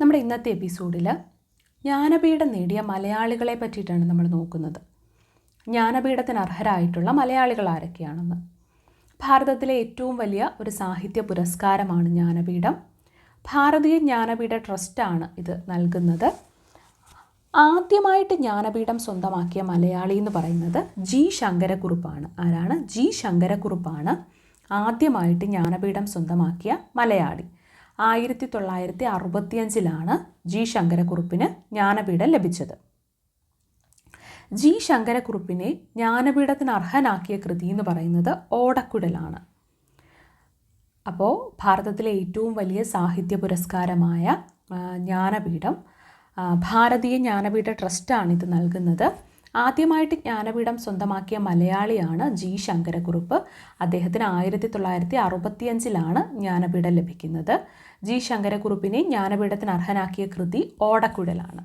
നമ്മുടെ ഇന്നത്തെ എപ്പിസോഡിൽ ജ്ഞാനപീഠം നേടിയ മലയാളികളെ പറ്റിയിട്ടാണ് നമ്മൾ നോക്കുന്നത്. ജ്ഞാനപീഠത്തിന് അർഹരായിട്ടുള്ള മലയാളികൾ ആരൊക്കെയാണെന്ന്. ഭാരതത്തിലെ ഏറ്റവും വലിയ ഒരു സാഹിത്യ പുരസ്കാരമാണ് ജ്ഞാനപീഠം. ഭാരതീയ ജ്ഞാനപീഠ ട്രസ്റ്റാണ് ഇത് നൽകുന്നത്. ആദ്യമായിട്ട് ജ്ഞാനപീഠം സ്വന്തമാക്കിയ മലയാളി എന്ന് പറയുന്നത് ജി ശങ്കരക്കുറുപ്പാണ്. ആരാണ്? ജി ശങ്കരക്കുറുപ്പാണ് ആദ്യമായിട്ട് ജ്ഞാനപീഠം സ്വന്തമാക്കിയ മലയാളി. ആയിരത്തി തൊള്ളായിരത്തി അറുപത്തിയഞ്ചിലാണ് ജി ശങ്കരക്കുറുപ്പിന് ജ്ഞാനപീഠം ലഭിച്ചത്. ജി ശങ്കരക്കുറുപ്പിനെ ജ്ഞാനപീഠത്തിന് അർഹനാക്കിയ കൃതി എന്ന് പറയുന്നത് ഓടക്കുടലാണ് അപ്പോൾ ഭാരതത്തിലെ ഏറ്റവും വലിയ സാഹിത്യ പുരസ്കാരമായ ജ്ഞാനപീഠം ഭാരതീയ ജ്ഞാനപീഠ ട്രസ്റ്റാണ് ഇത് നൽകുന്നത്. ആദ്യമായിട്ട് ജ്ഞാനപീഠം സ്വന്തമാക്കിയ മലയാളിയാണ് ജി ശങ്കരക്കുറുപ്പ്. അദ്ദേഹത്തിന് ആയിരത്തി തൊള്ളായിരത്തി അറുപത്തിയഞ്ചിലാണ് ജ്ഞാനപീഠം ലഭിക്കുന്നത്. ജി ശങ്കരക്കുറുപ്പിനെ ജ്ഞാനപീഠത്തിന് അർഹനാക്കിയ കൃതി ഓടക്കുഴലാണ്.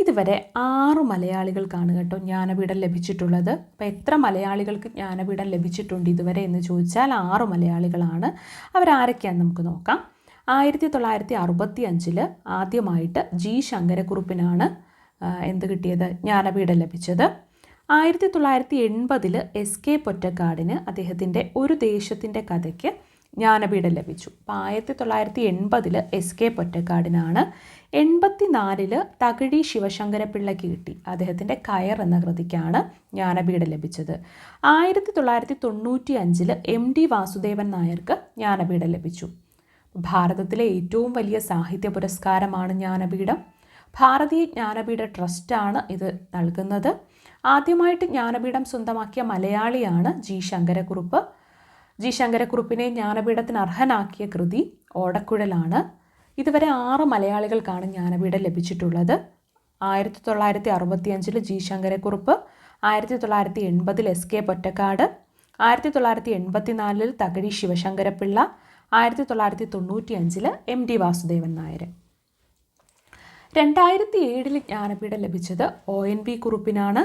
ഇതുവരെ ആറ് മലയാളികൾക്കാണ് കേട്ടോ ജ്ഞാനപീഠം ലഭിച്ചിട്ടുള്ളത്. അപ്പോൾ എത്ര മലയാളികൾക്ക് ജ്ഞാനപീഠം ലഭിച്ചിട്ടുണ്ട് ഇതുവരെ എന്ന് ചോദിച്ചാൽ ആറ് മലയാളികളാണ്. അവരാരൊക്കെയാണെന്ന് നമുക്ക് നോക്കാം. ആയിരത്തി തൊള്ളായിരത്തി അറുപത്തി അഞ്ചിൽ ആദ്യമായിട്ട് ജി ശങ്കരക്കുറുപ്പിനാണ് എന്ത് കിട്ടിയത്? ജ്ഞാനപീഠം ലഭിച്ചത്. ആയിരത്തി തൊള്ളായിരത്തി എൺപതിൽ എസ് കെ പൊറ്റക്കാടിന് അദ്ദേഹത്തിന്റെ ഒരു ദേശത്തിന്റെ കഥയ്ക്ക് ജ്ഞാനപീഠം ലഭിച്ചു. അപ്പോൾ ആയിരത്തി തൊള്ളായിരത്തി എൺപതിൽ എസ് കെ പൊറ്റക്കാടിനാണ് എൺപത്തി നാലിൽ തകഴി ശിവശങ്കരപ്പിള്ളയ്ക്ക് കിട്ടി. അദ്ദേഹത്തിന്റെ കയർ എന്ന കൃതിക്കാണ് ജ്ഞാനപീഠം ലഭിച്ചത്. ആയിരത്തി തൊള്ളായിരത്തി തൊണ്ണൂറ്റി അഞ്ചിൽ എം ഡി വാസുദേവൻ നായർക്ക് ജ്ഞാനപീഠം ലഭിച്ചു. ഭാരതത്തിലെ ഏറ്റവും വലിയ സാഹിത്യ പുരസ്കാരമാണ് ജ്ഞാനപീഠം. ഭാരതീയ ജ്ഞാനപീഠ ട്രസ്റ്റാണ് ഇത് നൽകുന്നത്. ആദ്യമായിട്ട് ജ്ഞാനപീഠം സ്വന്തമാക്കിയ മലയാളിയാണ് ജി ശങ്കരക്കുറുപ്പ്. ജി ശങ്കരക്കുറുപ്പിനെ ജ്ഞാനപീഠത്തിന് അർഹനാക്കിയ കൃതി ഓടക്കുഴലാണ്. ഇതുവരെ ആറ് മലയാളികൾക്കാണ് ജ്ഞാനപീഠം ലഭിച്ചിട്ടുള്ളത്. ആയിരത്തി തൊള്ളായിരത്തി അറുപത്തിയഞ്ചിൽ ജി ശങ്കരക്കുറുപ്പ് ആയിരത്തി തൊള്ളായിരത്തി എൺപതിൽ എസ് കെ പൊറ്റക്കാട് ആയിരത്തി തൊള്ളായിരത്തി എൺപത്തിനാലിൽ തകഴി ശിവശങ്കരപ്പിള്ള ആയിരത്തി തൊള്ളായിരത്തി തൊണ്ണൂറ്റി അഞ്ചിൽ എം ഡി വാസുദേവൻ നായർ രണ്ടായിരത്തി ഏഴിൽ ജ്ഞാനപീഠം ലഭിച്ചത് ഒ എൻ വി കുറുപ്പിനാണ്.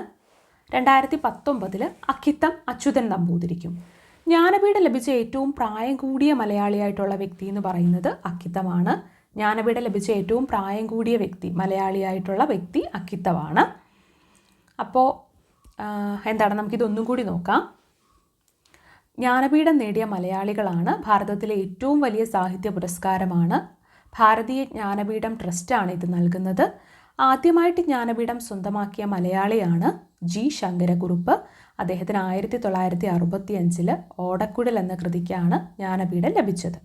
രണ്ടായിരത്തി പത്തൊമ്പതിൽ അക്കിത്തം അച്യുതൻ നമ്പൂതിരിക്കും. ജ്ഞാനപീഠം ലഭിച്ച ഏറ്റവും പ്രായം കൂടിയ മലയാളിയായിട്ടുള്ള വ്യക്തി എന്ന് പറയുന്നത് അക്കിത്തമാണ്. ജ്ഞാനപീഠം ലഭിച്ച ഏറ്റവും പ്രായം കൂടിയ വ്യക്തി മലയാളിയായിട്ടുള്ള വ്യക്തി അക്കിത്തമാണ്. അപ്പോൾ എന്താണ്? നമുക്കിതൊന്നും കൂടി നോക്കാം. ജ്ഞാനപീഠം നേടിയ മലയാളികളാണ്. ഭാരതത്തിലെ ഏറ്റവും വലിയ സാഹിത്യ പുരസ്കാരമാണ് ഭാരതീയ ജ്ഞാനപീഠം ട്രസ്റ്റാണ് ഇത് നൽകുന്നത്. ആദ്യമായിട്ട് ജ്ഞാനപീഠം സ്വന്തമാക്കിയ മലയാളിയാണ് ജി ശങ്കരക്കുറുപ്പ്. അദ്ദേഹത്തിന് ആയിരത്തി തൊള്ളായിരത്തി അറുപത്തി അഞ്ചിൽ ഓടക്കുഴൽ എന്ന കൃതിക്കാണ് ജ്ഞാനപീഠം ലഭിച്ചത്.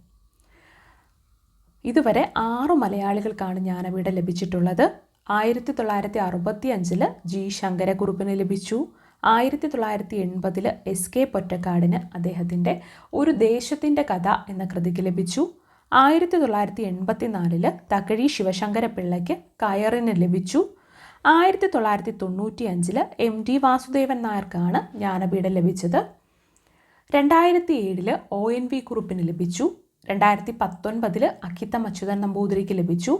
ഇതുവരെ ആറു മലയാളികൾക്കാണ് ജ്ഞാനപീഠം ലഭിച്ചിട്ടുള്ളത്. ആയിരത്തി തൊള്ളായിരത്തി അറുപത്തി അഞ്ചിൽ ജി ശങ്കരക്കുറുപ്പിന് ലഭിച്ചു. ആയിരത്തി തൊള്ളായിരത്തി എൺപതിൽ എസ് കെ പൊറ്റക്കാടിന് അദ്ദേഹത്തിന്റെ ഒരു ദേശത്തിന്റെ കഥ എന്ന കൃതിക്ക് ലഭിച്ചു. ആയിരത്തി തൊള്ളായിരത്തി എൺപത്തി നാലിൽ തകഴി ശിവശങ്കര പിള്ളയ്ക്ക് കയറിന് ലഭിച്ചു. ആയിരത്തി തൊള്ളായിരത്തി തൊണ്ണൂറ്റി അഞ്ചിൽ എം ഡി വാസുദേവൻ നായർക്കാണ് ജ്ഞാനപീഠം ലഭിച്ചത്. രണ്ടായിരത്തി ഏഴിൽ ഒ എൻ വി കുറുപ്പിന് ലഭിച്ചു. രണ്ടായിരത്തി പത്തൊൻപതിൽ അക്കിത്തം അച്യുതൻ നമ്പൂതിരിക്ക് ലഭിച്ചു.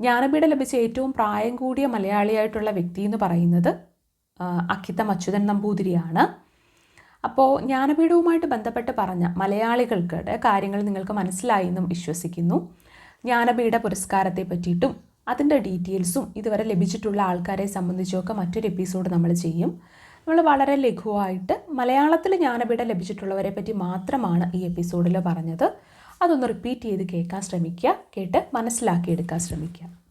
ജ്ഞാനപീഠം ലഭിച്ച ഏറ്റവും പ്രായം കൂടിയ മലയാളിയായിട്ടുള്ള വ്യക്തി എന്ന് പറയുന്നത് അക്കിത്തം അച്യുതൻ നമ്പൂതിരിയാണ്. അപ്പോൾ ജ്ഞാനപീഠവുമായിട്ട് ബന്ധപ്പെട്ട് പറഞ്ഞ മലയാളികൾക്കുടെ കാര്യങ്ങൾ നിങ്ങൾക്ക് മനസ്സിലായി എന്നും വിശ്വസിക്കുന്നു. ജ്ഞാനപീഠ പുരസ്കാരത്തെ പറ്റിയിട്ടും അതിന്റെ ഡീറ്റെയിൽസും ഇതുവരെ ലഭിച്ചിട്ടുള്ള ആൾക്കാരെ സംബന്ധിച്ചൊക്കെ മറ്റൊരു എപ്പിസോഡ് നമ്മൾ ചെയ്യും. നമ്മൾ വളരെ ലഘുവായിട്ട് മലയാളത്തിൽ ജ്ഞാനപീഠം ലഭിച്ചിട്ടുള്ളവരെ പറ്റി മാത്രമാണ് ഈ എപ്പിസോഡിൽ പറഞ്ഞത്. അതൊന്ന് റിപ്പീറ്റ് ചെയ്ത് കേൾക്കാൻ ശ്രമിക്കുക കേട്ട് മനസ്സിലാക്കിയെടുക്കാൻ ശ്രമിക്കുക.